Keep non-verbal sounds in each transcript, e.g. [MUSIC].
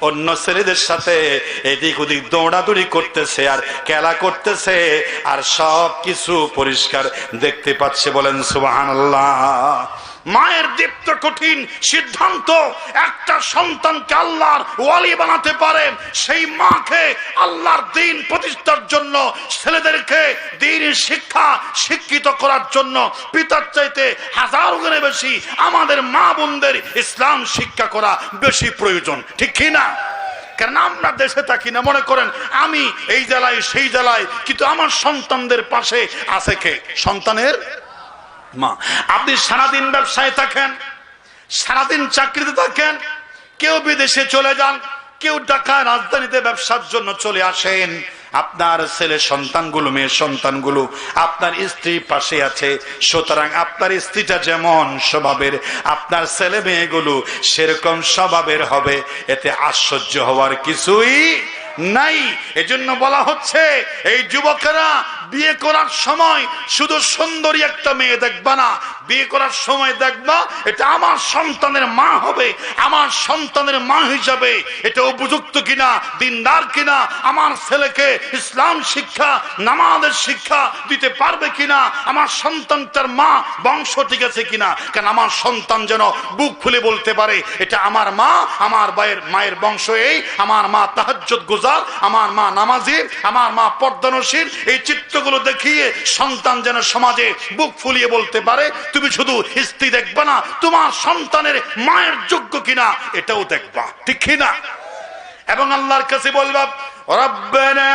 অন্য ছেলেদের সাথে এদিক ওদিক দৌড়াদৌড়ি করতেছে আর খেলা করতেছে আর সব কিছু পরিষ্কার দেখতে পাচ্ছে বলেন সুবহানাল্লাহ। মায়ের দীপ্ত কঠিন সিদ্ধান্ত, একটা সন্তানকে আল্লাহর ওয়ালি বানাতে পারে, সেই মাকে আল্লাহর দিন প্রতিষ্ঠার জন্য, ছেলেদেরকে দিন শিক্ষা শিক্ষিত করার জন্য পিতার চাইতে হাজার গুণে বেশি আমাদের মা বোনদের ইসলাম শিক্ষা করা বেশি প্রয়োজন। ঠিক কি না? কারণ আমরা দেশে থাকি না, মনে করেন আমি এই জেলায়, সেই জেলায়, কিন্তু আমার সন্তানদের পাশে আছে কে? সন্তানের মা, আপনি সারাদিন ব্যবসায় থাকেন, সারাদিন চাকরিতে থাকেন, কেউ বিদেশে চলে যান, কেউ ঢাকা রাজধানীতে ব্যবসার জন্য চলে আসেন। আপনার ছেলে সন্তানগুলো, মেয়ে সন্তানগুলো, আপনার স্ত্রী পাশে আছে, সুতরাং আপনার স্ত্রীটা যেমন স্বভাবের, আপনার ছেলে মেয়েগুলো সেরকম স্বভাবের হবে, এতে আশ্চর্য হওয়ার কিছুই নাই। এজন্য বলা হচ্ছে, এই যুবকেরা বিয়ে করার সময় শুধু সুন্দরী একটা মেয়ে দেখবা না। বিয়ে করার সময় দেখবা, এটা আমার সন্তানের মা হবে, আমার সন্তানের মা হিসাবে। এটা উপযুক্ত কিনা, দিনদার কিনা, আমার ছেলেকে ইসলাম শিক্ষা, নামাজের শিক্ষা দিতে পারবে কিনা, আমার সন্তানটার মা বংশ ঠিক আছে কিনা? কেন আমার সন্তান যেন বুক খুলে বলতে পারে, এটা আমার মা, আমার ভাইয়ের মায়ের বংশ এই, আমার মা তাহাজ্জুদ গুজার, আমার মা নামাজি আমার মা পর্দানশীল এই চিত্রগুলো দেখিয়ে সন্তান যেন সমাজে বুক ফুলিয়ে বলতে পারে তুমি শুধু স্ত্রী দেখবা না তোমার সন্তানের মায়ের যোগ্য কিনা এটাও দেখবা ঠিক কিনা এবং আল্লাহর কাছে বলবা রব্বানা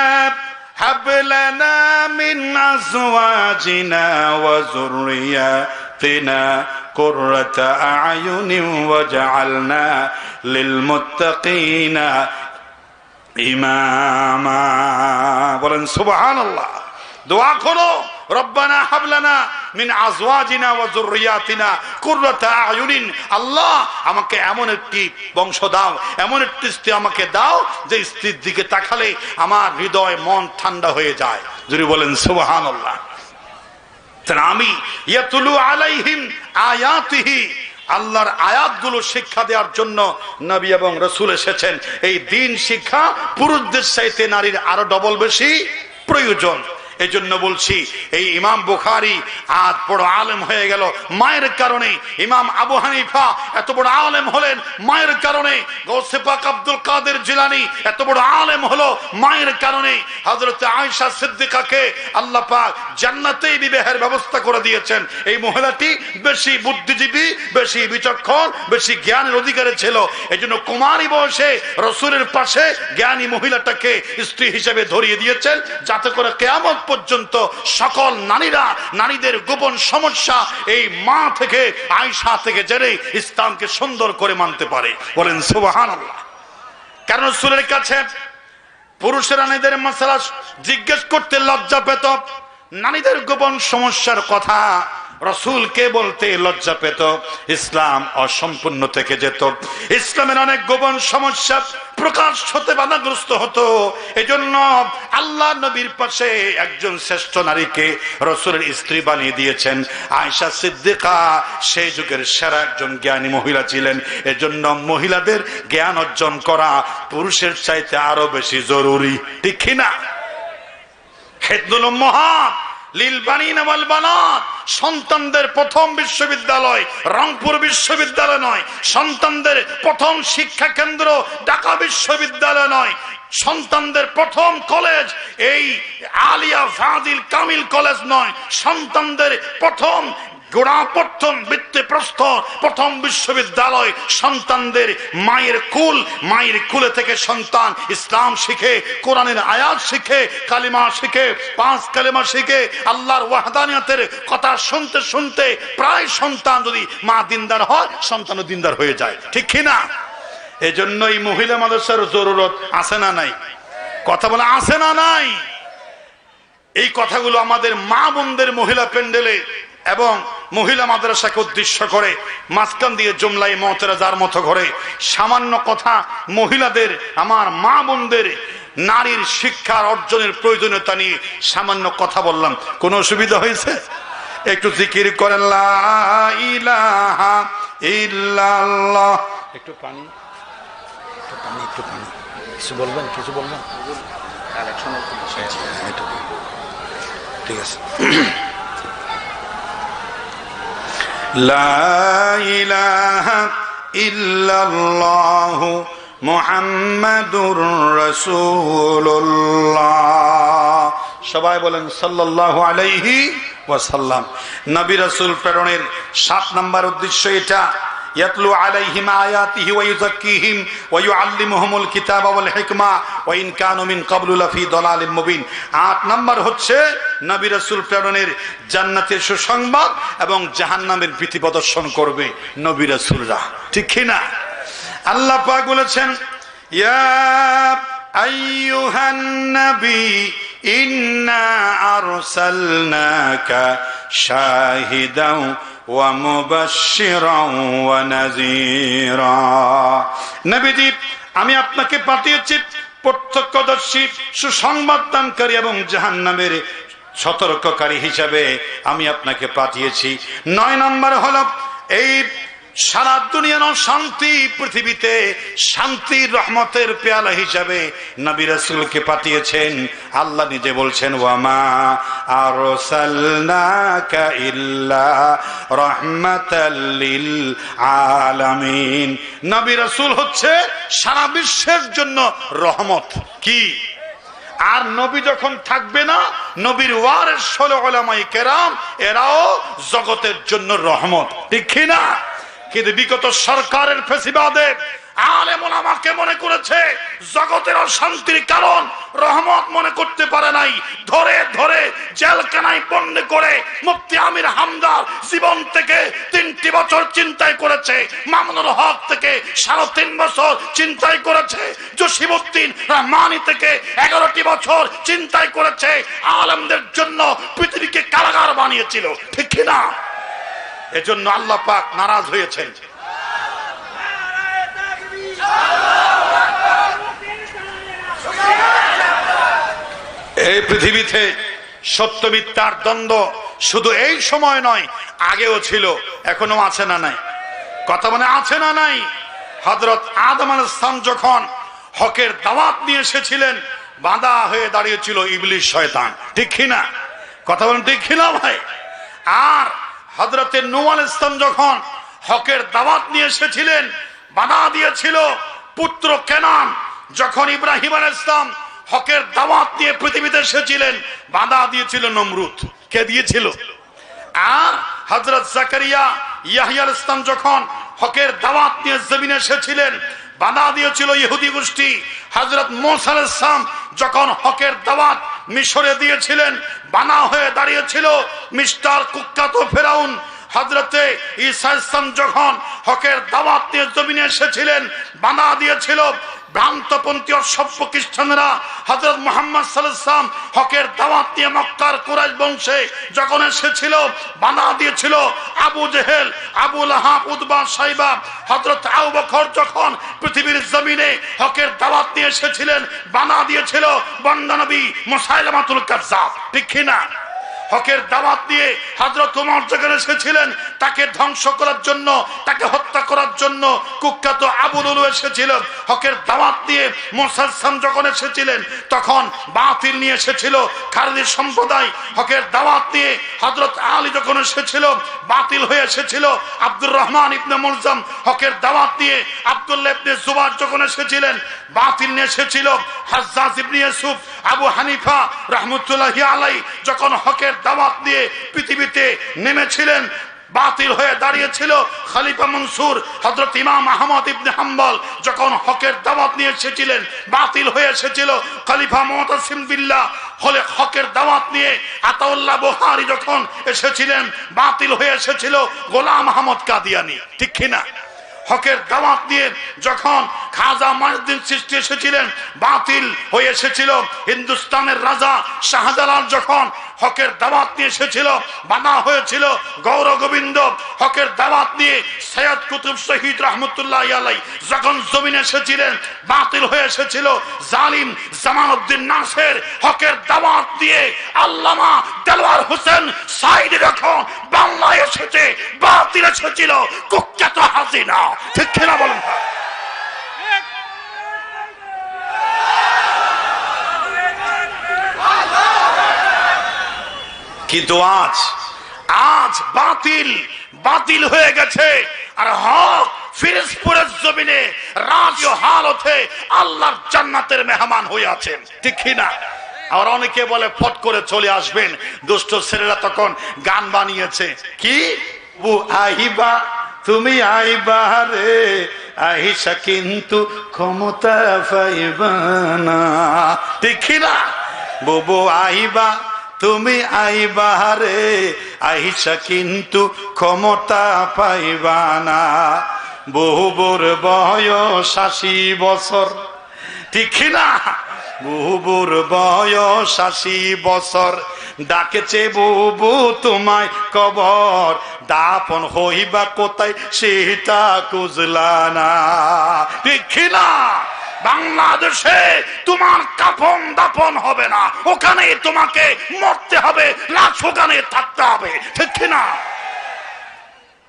هب لنا من أزواجنا وذرياتنا قرة أعين وجعلنا للمتقين ইমামা বলেন সুবহান আল্লাহ দোয়া করো, রব্বানা হাবলানা মিন আজওয়াজিনা ওয়া যুররিয়াতিনা কুররাতা আয়ুনিন। আল্লাহ আমাকে এমন একটি বংশ দাও, এমন একটি স্ত্রী আমাকে দাও, যে স্ত্রীর দিকে তাকালে আমার হৃদয় মন ঠান্ডা হয়ে যায়। যদি বলেন, সুবহানাল্লাহ। তাহলে আমি, ইয়াতুলু আলাইহিম আয়াতিহি। আল্লাহর আয়াতগুলো শিক্ষা দেওয়ার জন্য নবী এবং রসুল এসেছেন। এই দিন শিক্ষা পুরুষদের চাইতে নারীর আরও ডবল বেশি প্রয়োজন। এই জন্য বলছি, এই ইমাম বুখারি আজ বড় আলেম হয়ে গেল। মায়ের কারণে ইমাম আবু হানিফা এত বড় আলেম হলেন। মায়ের কারণে গৌসে পাক আব্দুল কাদের জিলানি এত বড় আলেম হলো। মায়ের কারণে হযরত আয়েশা সিদ্দিকাকে আল্লাহ পাক জান্নাতেই বিবাহের ব্যবস্থা করে দিয়েছেন। এই মহিলাটি বেশি বুদ্ধিজীবী, বেশি বিচক্ষণ, বেশি জ্ঞানের অধিকারী ছিল। এই জন্য কুমারী বয়সে রসুরের পাশে জ্ঞানী মহিলাটাকে স্ত্রী হিসেবে ধরিয়ে দিয়েছেন। যাতে করে কেয়ামত পর্যন্ত সকল নারীরা, নারীদের গোপন সমস্যা এই মা থেকে আয়সা থেকে জেনে ইসলামকে সুন্দর করে মানতে পারে। বলেন সুবাহান কারণ সুরের কাছে পুরুষেরা নারীদের মশলা জিজ্ঞেস করতে লজ্জা পেত? নারীদের গোপন সমস্যার কথা রসুলকে বলতে লজ্জা পেত। ইসলাম অসম্পূর্ণ থেকে যেত। ইসলামের অনেক গোপন সমস্যা প্রকাশ হতে বাধাগ্রস্ত হতো। এজন্য আল্লাহ নবীর পাশে একজন শ্রেষ্ঠ নারীকে রসুলের স্ত্রী বানিয়ে দিয়েছেন। আয়সা সিদ্দিকা, সেই যুগের সেরা একজন জ্ঞানী মহিলা ছিলেন। এজন্য মহিলাদের জ্ঞান অর্জন করা পুরুষের চাইতে আরও বেশি জরুরি। ঠিক কিনা? খেদুল মহাত সন্তানদের প্রথম বিশ্ববিদ্যালয় রংপুর বিশ্ববিদ্যালয় নয়। সন্তানদের প্রথম শিক্ষা কেন্দ্র ঢাকা বিশ্ববিদ্যালয় নয়। সন্তানদের প্রথম কলেজ এই আলিয়া ফাজিল কামিল কলেজ নয়। সন্তানদের প্রথম গোড়া প্রথম বৃত্তি প্রস্থ প্রথম বিশ্ববিদ্যালয় সন্তানদের মায়ের কুল, মায়ের কুলে থেকে সন্তান ইসলাম শিখে, কোরআনের আয়াত শিখে, কালিমা শিখে, পাঁচ কালিমা শিখে, আল্লাহর ওয়াহদানিয়তের কথা শুনতে শুনতে প্রায় সন্তান যদি মা দিনদার হয়, সন্তানও দিনদার হয়ে যায়। ঠিক কিনা এই জন্য এই মহিলা মাদ্রাসার জরুরত আছে না নাই? কথা বলে আছে না নাই? এই কথাগুলো আমাদের মা বোনদের মহিলা প্যান্ডেলে এবং মহিলা মাদ্রাসাকে উদ্দেশ্য করে মাঝখান দিয়ে জুমলাই মতেরা যার মতো ঘরে সামান্য কথা মহিলাদের আমার মা বোনদের নারীর শিক্ষার অর্জনের প্রয়োজনীয়তা নিয়ে সামান্য কথা বললাম। কোনো অসুবিধা হয়েছে? একটু জিকির করেন লা ইলাহা ইল্লাল্লাহ। একটু পানি। কিছু বলবেন কিছু বলবেন? এইটুকু। ঠিক আছে। [CLEARS THROAT] ইল্লাল্লাহ মুহাম্মাদুর রাসূলুল্লাহ। সবাই বলেন সাল্লাল্লাহু আলাইহি ওয়াসাল্লাম। নবী রাসূল প্রেরণের সাত নাম্বার উদ্দেশ্য এটা। ইয়াতলু আলাইহিম আয়াতিহি ওয়া ইউযাক্কিহিম ওয়া ইউআল্লিমুহুমুল কিতাবা ওয়াল হিকমা ওয়া ইন কানু মিন আট নাম্বার হচ্ছে নবী রাসূল প্রেরণের জান্নাতের সুসংবাদ এবং জাহান্নামের ভীতি প্রদর্শন করবে নবী রাসূলরা। ঠিক কি না? আল্লাহ পাক বলেছেন, ইয়া আইয়ুহান নবী, ইন্না আরসালনাকা শাহিদাও নবীজি আমি আপনাকে পাঠিয়েছি প্রত্যক্ষদর্শী, সুসংবাদদানকারী এবং জাহান নামের সতর্ককারী হিসাবে আমি আপনাকে পাঠিয়েছি। নয় নম্বর হল এই সারা দুনিয়ার শান্তি, পৃথিবীতে শান্তির রহমতের পেয়ালা হিসাবে নবী রাসূলকে পাঠিয়েছেন। আল্লাহ নিজে বলছেন ওয়ামা আরসালনাকা ইল্লা রাহমাতাল লিল আলামিন। নবী রাসূল হচ্ছে সারা বিশ্বের জন্য রহমত। কি? আর নবী যখন থাকবে না, নবীর ওয়ারের ষোলো ওলামাই কেরাম, এরাও জগতের জন্য রহমত। ঠিক না? কিন্তু বিগত সরকারের ফেসিবাদে আলেম ওলামাকে মনে করেছে? জগতের অশান্তির কারণ রহমত মনে করতে পারে নাই। ধরে ধরে জেলখানায় বন্দি করে মুফতি আমির হামদার জীবন থেকে তিনটি বছর চিন্তায় করেছে। মামুনুল হক থেকে সাড়ে তিন বছর চিন্তায় করেছে। জসিমুদ্দিন রহমানি থেকে এগারোটি বছর চিন্তায় করেছে। আলেমদের জন্য পৃথিবীকে কারাগার বানিয়েছিল। ঠিক কিনা? এজন্য আল্লাহ পাক নারাজ হয়েছেন। এই পৃথিবীতে সত্য মিথ্যার দ্বন্দ্ব শুধু এই সময় নয়, আগেও ছিল এখনও আছে না নাই। কথা মানে আছে না নাই? হজরত আদম আল ইসলাম যখন হকের দাওয়াত নিয়ে এসেছিলেন, বাঁধা হয়ে দাঁড়িয়েছিল ইবলিশ শয়তান। ঠিক কিনা কথা বলেন ঠিক কিনা ভাই? আর হজরতে নুয়াল ইসলাম যখন হকের দাওয়াত নিয়ে এসেছিলেন, বাধা দিয়েছিল পুত্র কেনান, যখন ইব্রাহিম আল ইসলাম হকের দাওয়াত নিয়ে পৃথিবীতে এসেছিলেন, বাধা দিয়েছিল নমরুদ। কে দিয়েছিল? আর হজরত জাকারিয়া ইয়াহিয়াল ইসলাম যখন হকের দাওয়াত নিয়ে জমিনে এসেছিলেন, বাধা দিয়েছিল ইহুদি গোষ্ঠী। হজরত মোসাল ইসলাম যখন হকের দাওয়াত মিশরে দিয়েছিলেন, বানা হয়ে দাঁড়িয়েছিল মিস্টার কুখ্যাত ফেরাউন। হজরতে ইসা যখন হকের দাওয়াত নিয়ে জমিনে এসেছিলেন, বানা দিয়েছিল ভ্রান্তপন্থী অসভ্য খ্রিস্টানরা হজরত মোহাম্মদ সাল্লাম হকের দাওয়াত নিয়ে মক্কার কুরাইশ বংশে যখন এসেছিল বানা দিয়েছিল, আবু জেহেল, আবু লাহাব উদ্বা সাইবা হজরত আবু বকর যখন পৃথিবীর জমিনে হকের দাওয়াত নিয়ে এসেছিলেন বানা দিয়েছিল বন্দনবী মোসাইলামাতুল কাজ্জাব। ঠিক কিনা হকের দাওয়াত দিয়ে হজরত উমর যেখানে এসেছিলেন, তাকে ধ্বংস করার জন্য, তাকে হত্যা করার জন্য কুখ্যাত আবুল উলু এসেছিল হকের দাওয়াত দিয়ে মোসাম যখন এসেছিলেন, তখন বাতিল নিয়ে এসেছিল খারদি সম্প্রদায়। হকের দাওয়াত দিয়ে হজরত আলী যখন এসেছিল, বাতিল হয়ে এসেছিল আব্দুর রহমান ইবনে মুলজাম। হকের দাওয়াত দিয়ে আব্দুল্লাহ ইবনে জুবার যখন এসেছিলেন, বাতিল নিয়ে এসেছিল হাজ্জাজ ইবনে ইউসুফ, আবু হানিফা রহমতুল্লাহি আলাই যখন হকের দাওয়াত দিয়ে পৃথিবীতে নেমেছিলেন, বাতিল হয়ে দাঁড়িয়েছিল খালিফা মনসুর হজরত ইমাম আহমদ ইবনে হাম্বল। যখন হকের দাওয়াত নিয়ে এসেছিলেন, বাতিল হয়ে এসেছিল খালিফা মোহাম্মদ বিল্লাহ। হলে হকের দাওয়াত নিয়ে আতাউল্লাহ বোহারি যখন এসেছিলেন, বাতিল হয়ে এসেছিল গোলাম আহমদ কাদিয়ানি। ঠিক কিনা? হকের দাওয়াত দিয়ে যখন খাজা মহিউদ্দিন সৃষ্টি এসেছিলেন, বাতিল হয়ে এসেছিল হিন্দুস্তানের রাজা শাহজালাল যখন হকের দাওয়াত নিয়ে এসেছিল, বানা হয়েছিল গৌর গোবিন্দ হকের দাওয়াত নিয়ে সৈয়দ কুতুব শহীদ রহমতুল্লাহ আলাই যখন জমিনে এসেছিলেন, বাতিল হয়ে এসেছিল জালিম জামান উদ্দিন নাসের হকের দাওয়াত দিয়ে আল্লামা দেলোয়ার হোসেন সাইড যখন বাংলায় এসেছে, বাতিল এসেছিল কুখ্যাত হাসিনা। ঠিক খেলা বলেন? কিন্তু আজ আজ বাতিল বাতিল হয়ে গেছে। আর হক ফিরোজপুরের জমিনে রাজ হালতে আল্লাহর জান্নাতের মেহমান হয়ে আছেন। ঠিক না আর অনেকে বলে, ফট করে চলে আসবেন। দুষ্ট ছেলেরা তখন গান বানিয়েছে। কি? আহিবা, তুমি আইবা রে। আহিসা কিন্তু ক্ষমতা পাইবা না। না? বুবু আইবা তুমি আইবা রে। আহিসা কিন্তু ক্ষমতা পাইবা না। বহুবর বয়স আশি বছর। ঠিক না? বুবুর বয়স আশি বছর। ডাকেছে, বুবু, তোমায় কবর। দাপন হইবা কোথায় সেটা কুজলা না। ঠিক না বাংলাদেশে তোমার কাপন দাপন হবে না। ওখানে তোমাকে মরতে হবে, লাশ ওখানে থাকতে হবে। ঠিক না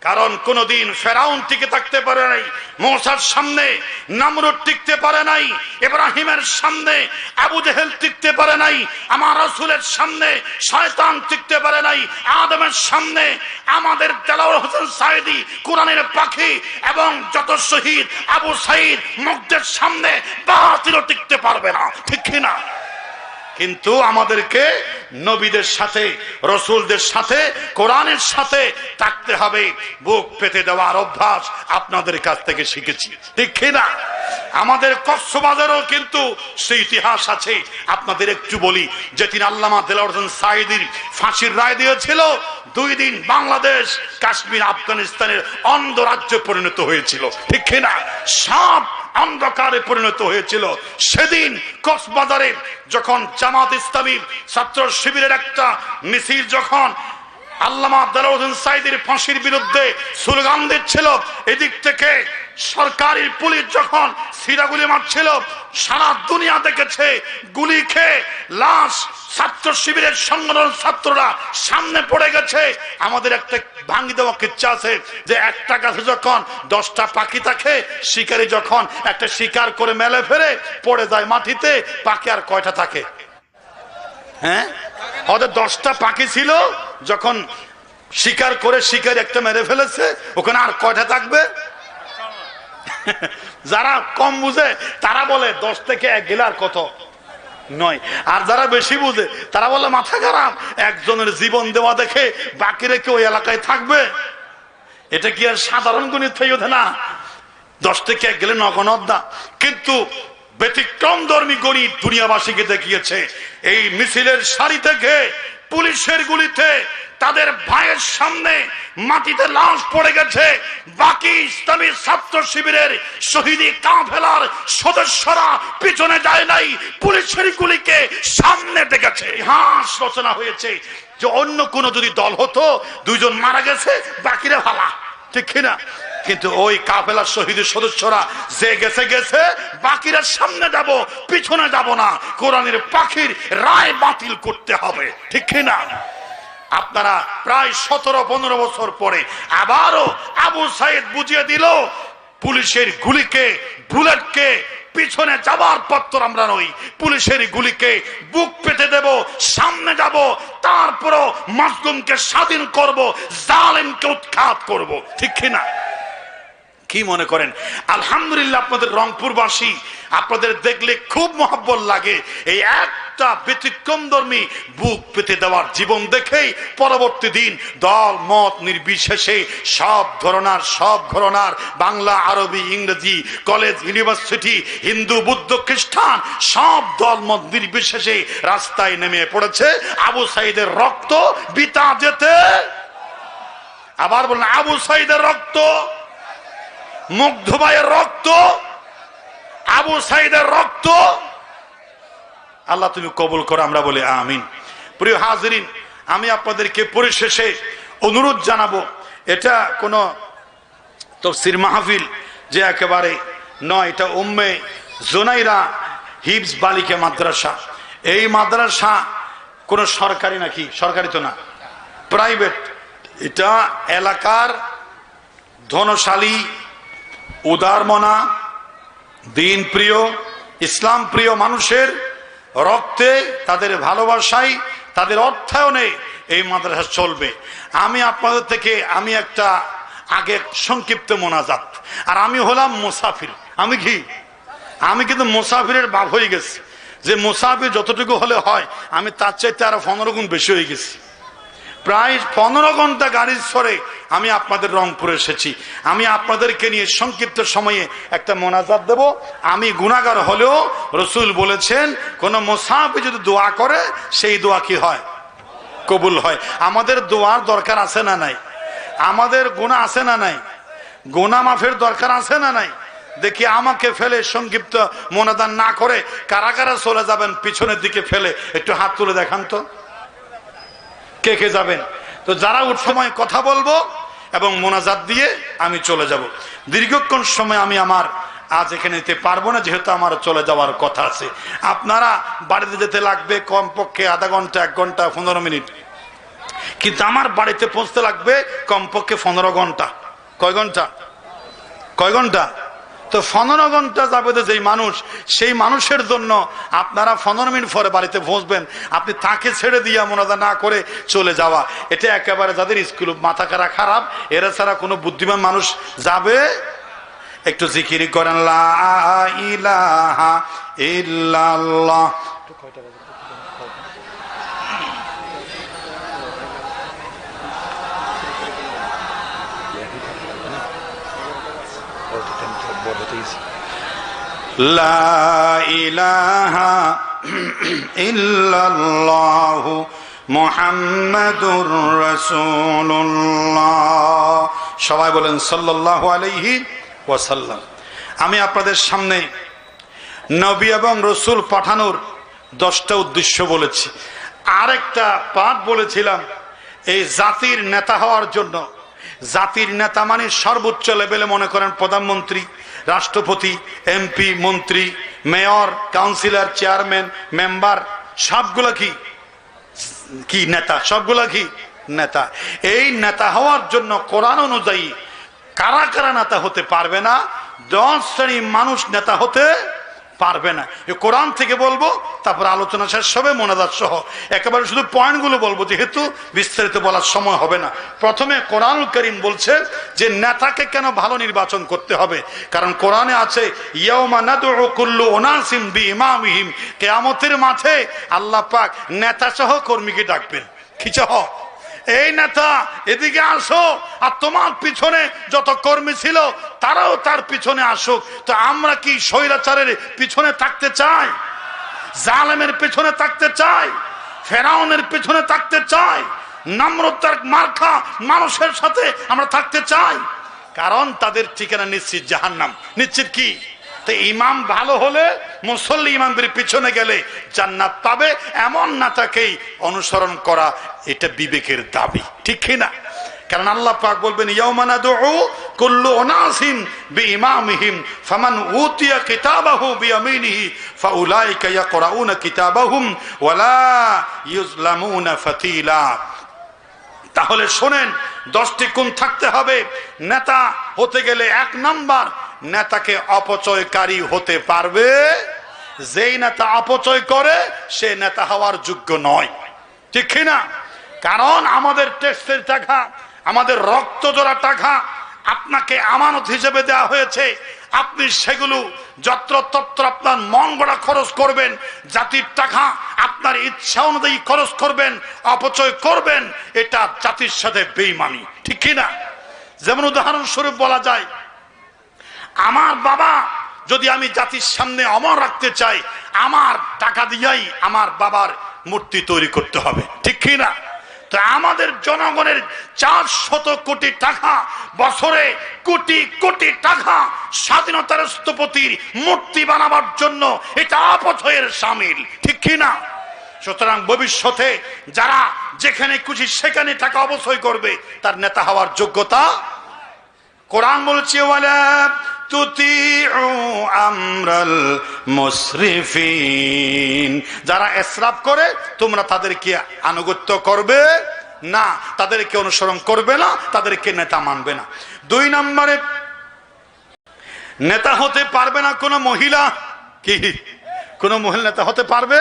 কারণ কোনদিন ফেরাউন টিকে থাকতে পারে নাই, মৌসার সামনে, নামরুদ টিকতে পারে নাই, ইব্রাহিমের সামনে, আবু জেহেল টিকতে পারে নাই, আমার রসুলের সামনে, শয়তান টিকতে পারে নাই, আদমের সামনে, আমাদের তেলাউল হোসেন সাইদি কোরআনের পাখি এবং যত শহীদ আবু সাইদ মুগ্ধের সামনে বাতিলও টিকতে পারবে না, ঠিক না? কিন্তু আমাদেরকে নবীদের সাথে, রসুলদের সাথে, কোরআনের সাথে থাকতে হবে। বুক পেতে দেওয়ার অভ্যাস আপনাদের কাছ থেকে শিখেছি। ঠিক না? আমাদের কক্সবাজারও কিন্তু সেই ইতিহাস আছে। আপনাদের একটু বলি যে তিনি আল্লামা দেলাউদ্দিন সাইদির ফাঁসির রায় দিয়েছিল, দুই দিন বাংলাদেশ কাশ্মীর আফগানিস্তানের অন্ধ রাজ্যে পরিণত হয়েছিল। ঠিক না? সব অন্ধকারে পরিণত হয়েছিল। সেদিন কক্সবাজারে যখন জামাত ইসলামী ছাত্র শিবিরের একটা মিছিল যখন আল্লামা দালাউদ্দিন সাইদের ফাঁসির বিরুদ্ধে স্লোগান দিচ্ছিল, এদিক থেকে সরকারি পুলিশ যখন সিরাগুলি মারছিল, সারা দুনিয়া দেখেছে, গুলি খেয়ে লাশ ছাত্র শিবিরের সংগঠন ছাত্ররা সামনে পড়ে গেছে। আমাদের একটা ভাঙ্গি দেওয়া কিচ্ছা আছে যে একটা গাছে যখন দশটা পাখি থাকে, শিকারি যখন একটা শিকার করে মেলে ফেরে পড়ে যায় মাটিতে, পাখি আর কয়টা থাকে? হ্যাঁ? ওদের দশটা পাখি ছিল, যখন শিকার করে শিকার একটা মেরে ফেলেছে, ওখানে আর কয়টা থাকবে? যারা কম বুঝে, তারা বলে দশ থেকে এক গেলে আর কত? নয়। আর যারা বেশি বুঝে, তারা বলে মাথা খারাপ। একজনের জীবন দেওয়া দেখে বাকি রেখে ওই এলাকায় থাকবে? এটা কি আর সাধারণ গণিত হয়ে ওঠে না? দশ থেকে এক গেলে নগনদ্দা কিন্তু ব্যতিক্রম ধর্মী গণিত দুনিয়াবাসীকে দেখিয়েছে, এই মিছিলের সারি থেকে পুলিশের গুলিতে তাদের ভাইয়ের সামনে মাটিতে লাশ পড়ে গেছে। বাকি ইসলামী ছাত্র শিবিরের শহীদি কাফেলার সদস্যরা পিছনে যায় নাই, পুলিশের গুলিকে সামনে দেখেছে ইতিহাস রচনা হয়েছে যে অন্য কোন যদি দল হতো, দুইজন মারা গেছে, বাকিরা ভালা। ঠিক কিনা? কিন্তু ওই কাফেলার শহীদের সদস্যরা যে গেছে গেছে, বাকিরা সামনে যাব, পিছনে যাব না। কোরআনের পাখির রায় বাতিল করতে হবে, ঠিক কিনা আপনারা প্রায় সতেরো, পনেরো বছর পরে আবারও আবু সাইদ বুঝিয়ে দিল, পুলিশের গুলিকে, বুলেটকে পিছনে যাবার পত্র আমরা নই। পুলিশের গুলিকে বুক পেতে দেব, সামনে যাব, তারপরও মাসলুমকে স্বাধীন করব, জালেমকে উৎখাত করব, ঠিক কিনা কি মনে করেন? আলহামদুলিল্লাহ আপনাদের রংপুরবাসী, আপনাদের দেখলে খুব মহব্বত লাগে। এই একটা ব্যতিক্রম ধর্মী বুক পেতে দেওয়ার জীবন দেখেই পরবর্তী দিন দল, মত নির্বিশেষে সব ধরনার, সব ঘরনার, বাংলা, আরবি, ইংরেজি, কলেজ, ইউনিভার্সিটি, হিন্দু, বুদ্ধ, খ্রিস্টান, সব দল, মত নির্বিশেষে রাস্তায় নেমে পড়েছে। আবু সাইদের রক্ত বিতা যেতে। আবার বললেন, আবু সাইদের রক্ত মুগ্ধ ভাইয়ের রক্ত, আবু সাইদের রক্ত। আল্লাহ তুমি কবুল করো, আমরা বলি আমিন। প্রিয় হাজরিন, আমি আপনাদেরকে পরিশেষে অনুরোধ জানাব, এটা কোনো তফসির মাহফিল যে একেবারে নয়, এটা উম্মে জোনাইরা হিবস বালিকা মাদ্রাসা। এই মাদ্রাসা কোনো সরকারি নাকি? সরকারি তো না। প্রাইভেট এটা এলাকার ধনশালী উদারমনা, দিন প্রিয়, ইসলাম প্রিয় মানুষের রক্তে তাদের ভালোবাসায় তাদের অর্থায়নে এই মাদ্রাসা চলবে। আমি আপনাদের থেকে, আমি একটা আগে সংক্ষিপ্ত মোনাজাত। আর আমি হলাম মুসাফির। আমি কি? আমি কিন্তু মুসাফিরের বাপ হয়ে গেছি। যে মুসাফির যতটুকু হলে হয়, আমি তার চাইতে আরও পনেরো গুণ বেশি হয়ে গেছি। প্রায় পনেরো ঘণ্টা গাড়ির সরে আমি আপনাদের রংপুরে এসেছি। আমি আপনাদেরকে নিয়ে সংক্ষিপ্ত সময়ে একটা মোনাজাত দেব। আমি গুণাগার হলেও রসুল বলেছেন, কোন মোসাফি যদি দোয়া করে, সেই দোয়া কি হয়? কবুল হয়। আমাদের দোয়ার দরকার আছে না নাই? আমাদের গুণা আছে না নাই? গুণা মাফের দরকার আছে না নাই? দেখি আমাকে ফেলে সংক্ষিপ্ত মোনাদান না করে কারা কারা চলে যাবেন, পিছনের দিকে ফেলে। একটু হাত তুলে দেখান তো। কে কে যাবেন? তো যারা উঠ সময় কথা বলব এবং মোনাজাত দিয়ে আমি চলে যাব। দীর্ঘক্ষণ সময় আমি আমার আজ এখানে নিতে পারব না, যেহেতু আমার চলে যাওয়ার কথা আছে। আপনারা বাড়িতে যেতে লাগবে, কমপক্ষে আধা ঘণ্টা, এক ঘণ্টা, পনেরো মিনিট। কিন্তু আমার বাড়িতে পৌঁছতে লাগবে কমপক্ষে পনেরো ঘণ্টা। কয় ঘণ্টা? কয় ঘণ্টা? তো পনেরো ঘণ্টা যাবে তো যেই মানুষ, সেই মানুষের জন্য আপনারা পনেরো মিনিট পরে বাড়িতে পৌঁছবেন আপনি তাকে ছেড়ে দিয়ে মোনাজা না করে চলে যাওয়া। এটা একেবারে যাদের স্কুল, মাথা কারা খারাপ, এরা ছাড়া কোনো বুদ্ধিমান মানুষ যাবে? একটু জিকিরি করেন, লা ইলাহা ইল্লাল্লাহ। লা ইলাহা ইল্লাল্লাহু মুহাম্মাদুর রাসূলুল্লাহ। সবাই বলেন সাল্লাল্লাহু আলাইহি ওয়াসাল্লাম। আমি আপনাদের সামনে নবী এবং রসুল পাঠানোর দশটা উদ্দেশ্য বলেছি। আরেকটা পাঠ বলেছিলাম, এই জাতির নেতা হওয়ার জন্য। জাতির নেতা মানে সর্বোচ্চ লেভেলে মনে করেন প্রধানমন্ত্রী। রাষ্ট্রপতি, এমপি, মন্ত্রী, মেয়র, কাউন্সিলর, চেয়ারম্যান, মেম্বার, সবগুলো কি? কি নেতা? সবগুলা কি? নেতা। এই নেতা হওয়ার জন্য কোরআন অনুযায়ী কারা কারা নেতা হতে পারবে না? দশ শ্রেণি মানুষ নেতা হতে পারবে না। কোরআন থেকে বলব, তারপর আলোচনা শেষ হবে, মোনাজাত সহ। একেবারে শুধু পয়েন্টগুলো বলব, যেহেতু বিস্তারিত বলার সময় হবে না। প্রথমে কোরআন করিম বলছে যে, নেতাকে কেন ভালো নির্বাচন করতে হবে? কারণ কোরআনে আছে কিয়ামতের মাঠে আল্লাহ পাক নেতা সহ কর্মীকে ডাকবেন। সহ? এই নেতা, এদিকে আসো। আর তোমার পিছনে যত কর্মী ছিল, তারাও তার পিছনে আসুক। তো আমরা কি স্বৈরাচারের পিছনে থাকতে চাই? জালেমের পিছনে থাকতে চাই? ফেরাউনের পিছনে থাকতে চাই? নম্রতার মার্খা মানুষের সাথে আমরা থাকতে চাই? কারণ তাদের ঠিকানা নিশ্চিত জাহান্নাম। নিশ্চিত কি? তো ইমাম ভালো হলে মুসল্লি ইমামদের পিছনে গেলে জান্নাত পাবে। এমন নেতাকেই অনুসরণ করা এটা বিবেকের দাবি, ঠিক কিনা কারণ আল্লাহ পাক বলবেন ইয়াউমানা দুউ কুল্লু উনাসিন বিইমামিহিম, ফামান উতিয়া কিতাবাহু বিয়ামিনিহি, ফাউলাইকা ইয়াকরাউনা কিতাবাহুম, ওয়ালা ইউজলামুনা ফাতিলা। তাহলে শোনেন, দশটি গুণ থাকতে হবে। নেতা হতে গেলে এক নাম্বার, নেতাকে অপচয়কারী হতে পারবে। যেই নেতা অপচয় করে, সে নেতা হওয়ার যোগ্য নয়। ঠিক না? কারণ আমাদের টেক্সের টাকা, আমাদের রক্ত জোড়া টাকা আপনাকে আমানত হিসেবে দেওয়া হয়েছে। আপনি সেগুলো যত্রতত্র আপনার মন গড়া খরচ করবেন, জাতির টাকা আপনার ইচ্ছা অনুযায়ী খরচ করবেন, অপচয় করবেন, এটা জাতির সাথে বেইমানি, ঠিক কিনা যেমন উদাহরণস্বরূপ বলা যায়, আমার বাবা যদি আমি জাতির সামনে অমর রাখতে চাই, আমার টাকা দিয়াই আমার বাবার মূর্তি তৈরি করতে হবে, ঠিক কিনা তো আমাদের জনগণের চার শত কোটি টাকা, বছরে কোটি কোটি টাকা স্বাধীনতার স্থপতির মূর্তি বানাবার জন্য এটা অপচয়ের সামিল, ঠিক কিনা সুতরাং ভবিষ্যতে যারা যেখানে খুশি সেখানে টাকা অবশ্যই করবে, তার নেতা হওয়ার যোগ্যতা কোরআন বলছে মুসরিফিন। যারা এসরাফ করে, তোমরা তাদেরকে আনুগত্য করবে না, তাদেরকে অনুসরণ করবে না, তাদেরকে নেতা মানবে না। দুই নম্বরে, নেতা হতে পারবে না কোনো মহিলা। কি? কোনো মহিলা নেতা হতে পারবে?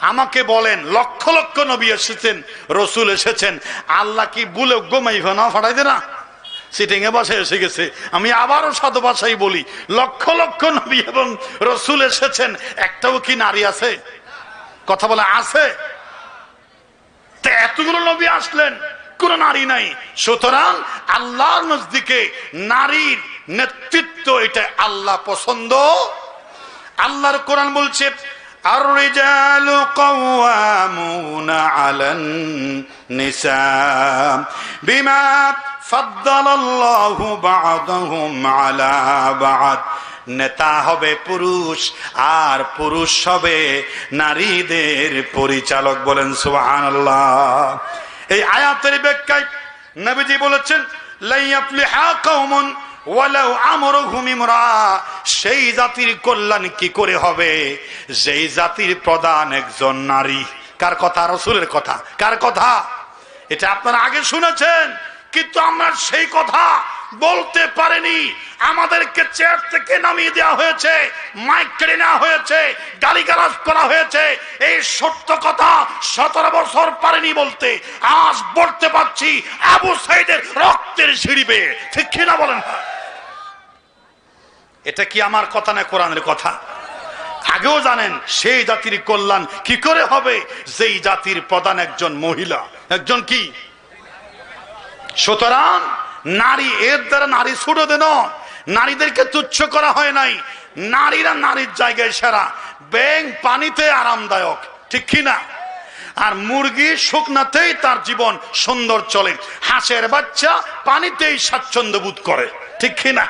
আমাকে বলেন, লক্ষ লক্ষ নবী এসেছেন, রসুল এসেছেন, আল্লাহ কি বুলে গোমাই না ফাটাই দে না? সিটিং এ বসে এসে গেছে। আমি আবারও শত ভাষাই বলি, লক্ষ লক্ষ নবী এবং রসুল এসেছেন। একটাও কি নারী আছে? কথা বলে, আছে। এতগুলো নবী আসলেন, কোন নারী নাই। সুতরাং আল্লাহর নজদিকে নারীর নেতৃত্ব, এটা আল্লাহ পছন্দ। আল্লাহর কোরআন বলছে الرجال قوامون على النساء بما فضل الله بعضهم على بعض নেতা হবে পুরুষ আর পুরুষ হবে নারীদের পরিচালক বলেন সুবহানাল্লাহ এই আয়াতের ব্যাখ্যায় নবীজি বলেছেন লাইয়াফলিহা কওমুন ইমরা, সেই জাতির কল্যাণ কি করে হবে? যেই জাতির প্রধান একজন নারী। কার কথা? রসুলের কথা। কার কথা? এটা আপনারা আগে শুনেছেন, কিন্তু আমরা সেই কথা বলতে পারেনি। আমাদেরকে চেয়ার থেকে নামিয়ে দেওয়া হয়েছে, মাইক কেড়ে নেওয়া হয়েছে, গালিগালাজ করা হয়েছে। এই সত্য কথা সতেরো বছর পারেনি বলতে। আজ বলতে পারছি, আবু সাইদের রক্তের সিঁড়ি বেয়ে। ঠিক কিনা বলেন? এটা কি আমার কথা না কোরআনের কথা? আগেও জানেন, সেই জাতির কল্যাণ কি করে হবে? যেই জাতির প্রধান একজন মহিলা। একজন কি? সুতরাং নারী এর দ্বারা নারী ছুড়ে দেন নারীদেরকে তুচ্ছ করা হয় নাই। নারীরা নারীর জায়গায় সেরা, ব্যাং পানিতে আরামদায়ক, ঠিক কি না? আর মুরগি শুকনাতেই তার জীবন সুন্দর চলে। হাঁসের বাচ্চা পানিতেই স্বাচ্ছন্দ্য বোধ করে, ঠিক কি না?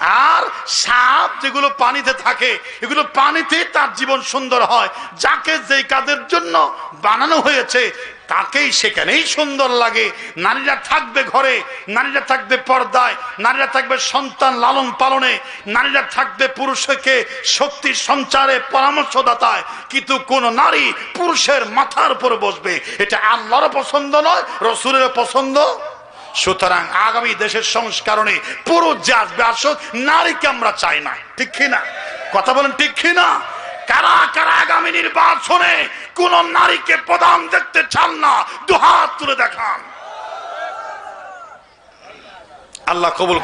আর সাপ যেগুলো পানিতে থাকে, এগুলো পানিতে তার জীবন সুন্দর হয়। যাকে যেই কাজের জন্য বানানো হয়েছে, তাকেই সেখানেই সুন্দর লাগে। নারীরা থাকবে ঘরে, নারীরা থাকবে পর্দায়, নারীরা থাকবে সন্তান লালন পালনে, নারীরা থাকবে পুরুষকে শক্তি সঞ্চারে, পরামর্শদাতায়। কিন্তু কোন নারী পুরুষের মাথার উপর বসবে। এটা আল্লাহর পছন্দ নয়, রসুলের পছন্দ সুতরাং আগামী দেশের সংস্কারণে পুরুষ যে আসুক নারীকে আমরা চাই না। ঠিক কিনা? কথা বলেন ঠিক কিনা? কারা কারা আগামী নির্বাচনে কোন নারীকে প্রধান দেখতে চান না, দুহাত তুলে দেখান। আল্লাহ কবুল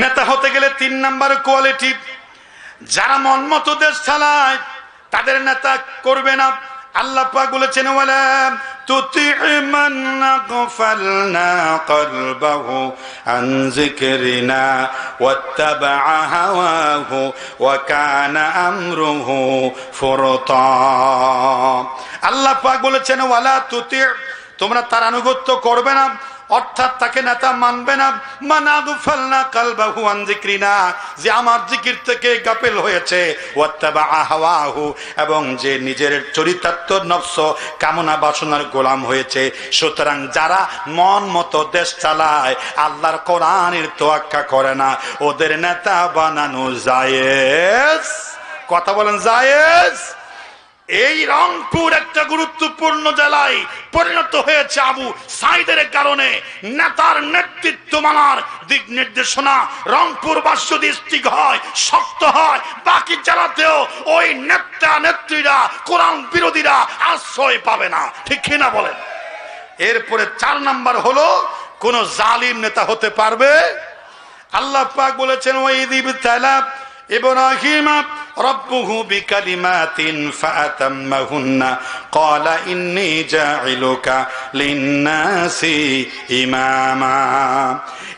নেতা হতে গেলে তিন নাম্বার কোয়ালিটি যারা মন মতো দেশ চালায়, তাদের নেতা করবে না। আল্লাহ পাক বলেছেন আল্লাহ পাক বলেছেন, ওয়ালা তুতি' তোমরা তার আনুগত্য করবে না। অর্থাৎ তাকে নেতা মানবে না। মানাগুফালনা কালবাহু আন যিকরিনা, যে আমার জিকির থেকে গাফেল হয়েছে। ওয়াত্তাবা আহাওয়াহু এবং যে নিজের চরিতার্থ নফস, কামনা বাসনার গোলাম হয়েছে। সুতরাং যারা মন মতো দেশ চালায়, আল্লাহর কোরআনের তোয়াক্কা করে না। ওদের নেতা বানানো জায়েজ। কথা বলেন জায়েজ? এই রংপুর একটা গুরুত্বপূর্ণ জেলায় পরিণত হয়েছে আবু সাইদের কারণে। নেতার নেতৃত্ব মানার দিক নির্দেশনা রংপুর বাস যদি স্টিক হয়, শক্ত হয়, বাকি জেলাতেও ওই নেতা নেত্রীরা, কোরআন বিরোধীরা আশ্রয় পাবে না। ঠিক কিনা বলেন? এরপরে চার নাম্বার হলো, কোন জালিম নেতা হতে পারবে? আল্লাহ পাক বলেছেন ওই তালা ইব্রাহিম রব্বুহু বিকালিমাতিন ফাতাম্মাহুন্না ক্বালা ইন্নী জাইলুকা লিন্নাসি ইমামা।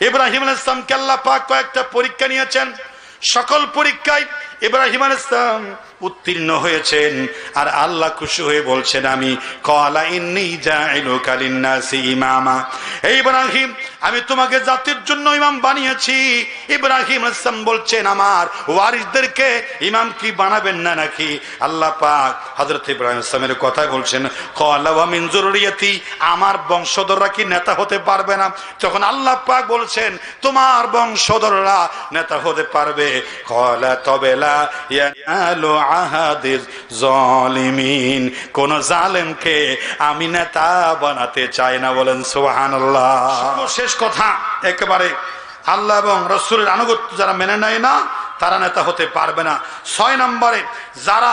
ইব্রাহিম আলাইহিস সালামকে আল্লাহ পাক কয়েকটা পরীক্ষা নিয়েছেন। সকল পরীক্ষায় ইব্রাহিম আলাইহিস সালাম উত্তীর্ণ হয়েছেন। আর আল্লাহ খুশি হয়ে বলছেন, আমি ইমামা। ইব্রাহিম, আমি তোমাকে জাতির জন্য ইমাম বানিয়েছি। ইব্রাহিম আসলাম বলছেন, আমার ওয়ারিসদেরকে ইমাম কি বানাবেন না নাকি? আল্লাহ পাক হযরত ইব্রাহিম ইসলামের কথা বলছেন কলা ওয়া আমার বংশধররা কি নেতা হতে পারবে না? তখন আল্লাহ পাক বলছেন, তোমার বংশধররা নেতা হতে পারবে। কলা তবেলা জালিমিন। কোন জালেমকে আমি নেতা বানাতে চাই না বলেন সোহান শেষ কথা, একেবারে আল্লাহ এবং রসুলের আনুগত্য যারা মেনে নেয় না, তারা নেতা হতে পারবে না। ছয় নম্বরে, যারা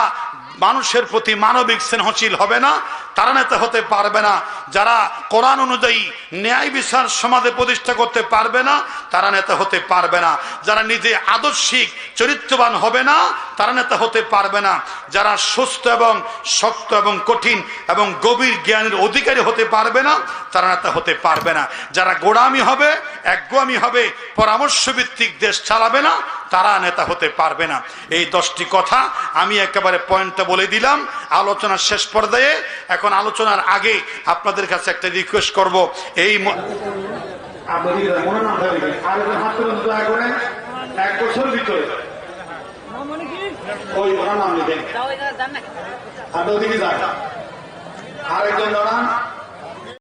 মানুষের প্রতি মানবিক স্নেহশীল হবে না, তারা নেতা হতে পারবে না। যারা কোরআন অনুযায়ী ন্যায় বিচার সমাজে প্রতিষ্ঠা করতে পারবে না, তারা নেতা হতে পারবে না। যারা নিজে আদর্শিক, চরিত্রবান হবে না, তারা নেতা হতে পারবে না। যারা সুস্থ এবং শক্ত এবং কঠিন এবং গভীর জ্ঞানের অধিকারী হতে পারবে না, তারা নেতা হতে পারবে না। যারা গোড়ামি হবে, একগোয়ামি হবে পরামর্শ ভিত্তিক দেশ চালাবে না, তারা নেতা হতে পারবে না। এই দশটি কথা আমি একেবারে পয়েন্টটা বলে দিলাম আলোচনার শেষ পর্যায়ে এখন আলোচনার আগে আপনাদের কাছে একটা রিকোয়েস্ট করব। এই এক বছর ভিতরে। ওই নাম লিখেন আপনি ওদিকে যান। আরেকজন দাঁড়ান।